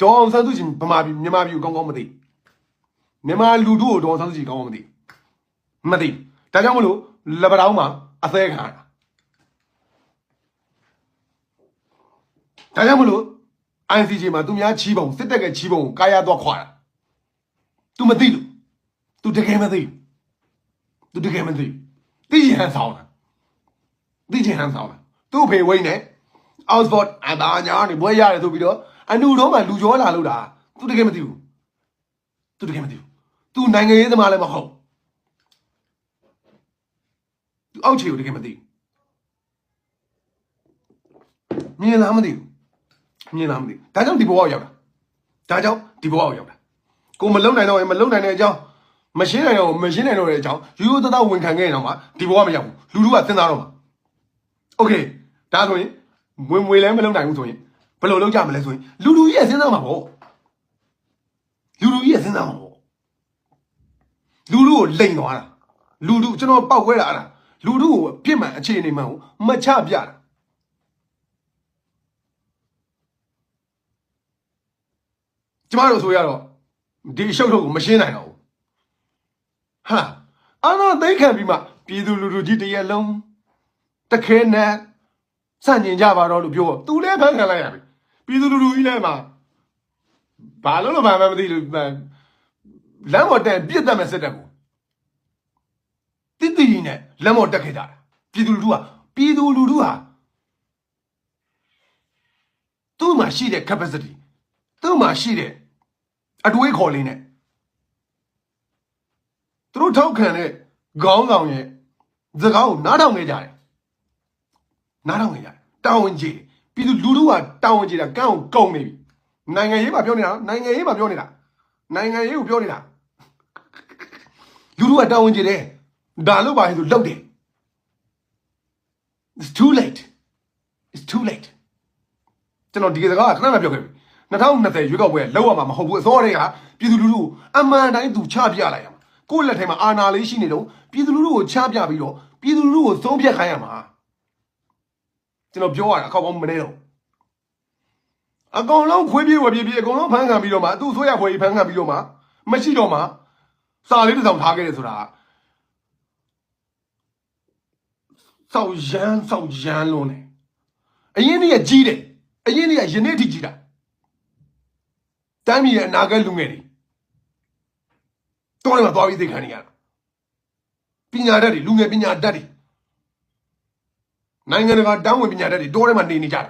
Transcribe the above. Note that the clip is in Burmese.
ဒေါ်အောင်ဆန်းစုကြည်ဗမာပြည်မြန်မာပြည်ကိုကောင်းကောင်းမသိမြန်မာလူထုကိုဒေါ်အောင်ဆန်းစုကြည်ကောင်းကောင်းမသိမသိဒါကြောင့်မလို့လက်ပတောင်းမှာအသေးခံရတာဒါကြောင့်မလို့ ICJ မှာသူများချီးပုံစစ်တပ်ကချီးပုံကိုကာယတော့ခွာတာ तू မသိလို့ तू တကယ်မသိဘူး तू တကယ်မသိဘူးသိချင်ဟန်ဆောင်တာသိချင်ဟန်ဆောင်တာသူ့ဖေဝိန်းနဲ့ Oxford အတားညာနေဘွဲရတယ်ဆိုပြီးတော့ အနုတော့မှလူရောလာလို့တာသူတကယ်မသိဘူးသူတကယ်မသိဘူးသူနိုင်ငံရေးသမားလည်းမဟုတ်သူအောက်ခြေကိုတကယ်မသိဘူးမြင်လားမသိဘူးမြင်လားမသိဘူးဒါကြောင့်ဒီဘဝကိုရောက်တာဒါကြောင့်ဒီဘဝကိုရောက်တာကိုမလုံနိုင်တော့ရင်မလုံနိုင်တဲ့အကြောင်းမရှင်းနိုင်တော့မရှင်းနိုင်တော့တဲ့အကြောင်းရိုးရိုးသားသားဝန်ခံခဲ့ရင်တော့မှဒီဘဝမရောက်ဘူးလူလူကစဉ်းစားတော့မှာโอเคဒါဆိုရင်ဝင်ဝင်လည်းမလုံနိုင်ဘူးဆိုရင် ဘယ်လိုလုပ်ကြမလဲဆိုရင်လူလူကြီးကစဉ်းစားမှာပေါ့လူလူကြီးကစဉ်းစားမှာပေါ့လူလူကိုလိန်သွားတာလူလူကျွန်တော်ပောက်ခွဲတာအဲ့ဒါလူလူကိုပြစ်မှန်အခြေအနေမှန်ကိုမချပြတာကျမတို့ဆိုရတော့ဒီအရှုပ်ထုတ်ကိုမရှင်းနိုင်တော့ဘူးဟာအာနာသိခံပြီးမှပြည်သူလူထုကြီးတရက်လုံးတခဲနဲ့စန့်ကျင်ကြပါတော့လို့ပြောသူလည်းဖန်ခံလိုက်ရပြီ ပြည်သူလူထုကြီးလည်းမှာဘာလို့လို့မှမသိလို့လမ်းပေါ်တက်ပြစ်တတ်မဲ့စစ်တပ်ကိုတိတိကြီးနဲ့လမ်းပေါ်တက်ခဲ့ကြတာပြည်သူလူထုကပြည်သူလူထုဟာသူ့မှာရှိတဲ့ capacity သူ့မှာရှိတဲ့အတွေးခေါ်လေးနဲ့သူတို့ထောက်ခံတဲ့ခေါင်းဆောင်ရဲ့စကားကိုနားထောင်နေကြတယ်နားထောင်နေကြတယ်တာဝန်ကြီး ပြည်သူလူထုကတာဝန်ကြီးတာကန့်ကိုကုန်နေပြီနိုင်ငံရေးမှာပြောနေတာနိုင်ငံရေးမှာပြောနေတာနိုင်ငံရေးကိုပြောနေတာလူထုကတာဝန်ကြီးတယ်ဒါလို့ပါရင်ဆိုလောက်တယ် It's too late It's too late ကျွန်တော်ဒီစကားကခဏမှပြောခဲ့ပြီ2020ရွေးကောက်ပွဲလောက်ရမှာမဟုတ်ဘူးအစောတည်းကပြည်သူလူထုကိုအမှန်တိုင်းသူချပြလိုက်ရမှာကိုယ့်လက်ထဲမှာအာဏာလေးရှိနေတော့ပြည်သူလူထုကိုချပြပြီးတော့ပြည်သူလူထုကိုသုံးဖြတ်ခိုင်းရမှာ ကျွန်တော်ပြောရတာအကောက်ပေါင်းမနေတော့အကောင်လုံးခွေးပြေးဝပြေးပြေးအကောင်လုံးဖမ်းခံပြီးတော့မှသူ့ဆိုရခွေးဖမ်းခံပြီးတော့မှမရှိတော့မှစာလေးတစ်စောင်ထားခဲ့တယ်ဆိုတာစောက်ရမ်းစောက်ရမ်းလုံးနေအရင်နေ့ကကြီးတယ်အရင်နေ့ကယနေ့ထိကြီးတာတိုင်းပြည်ရဲ့အနာဂတ်လူငယ်တွေတော့လည်းမသွားပြီးသိခံနေရတာပညာတတ်တွေလူငယ်ပညာတတ်တွေ နိုင်ငံတကာတောင်းဝင်ပညာတတ်တွေတော့လည်းမနေနေကြတာ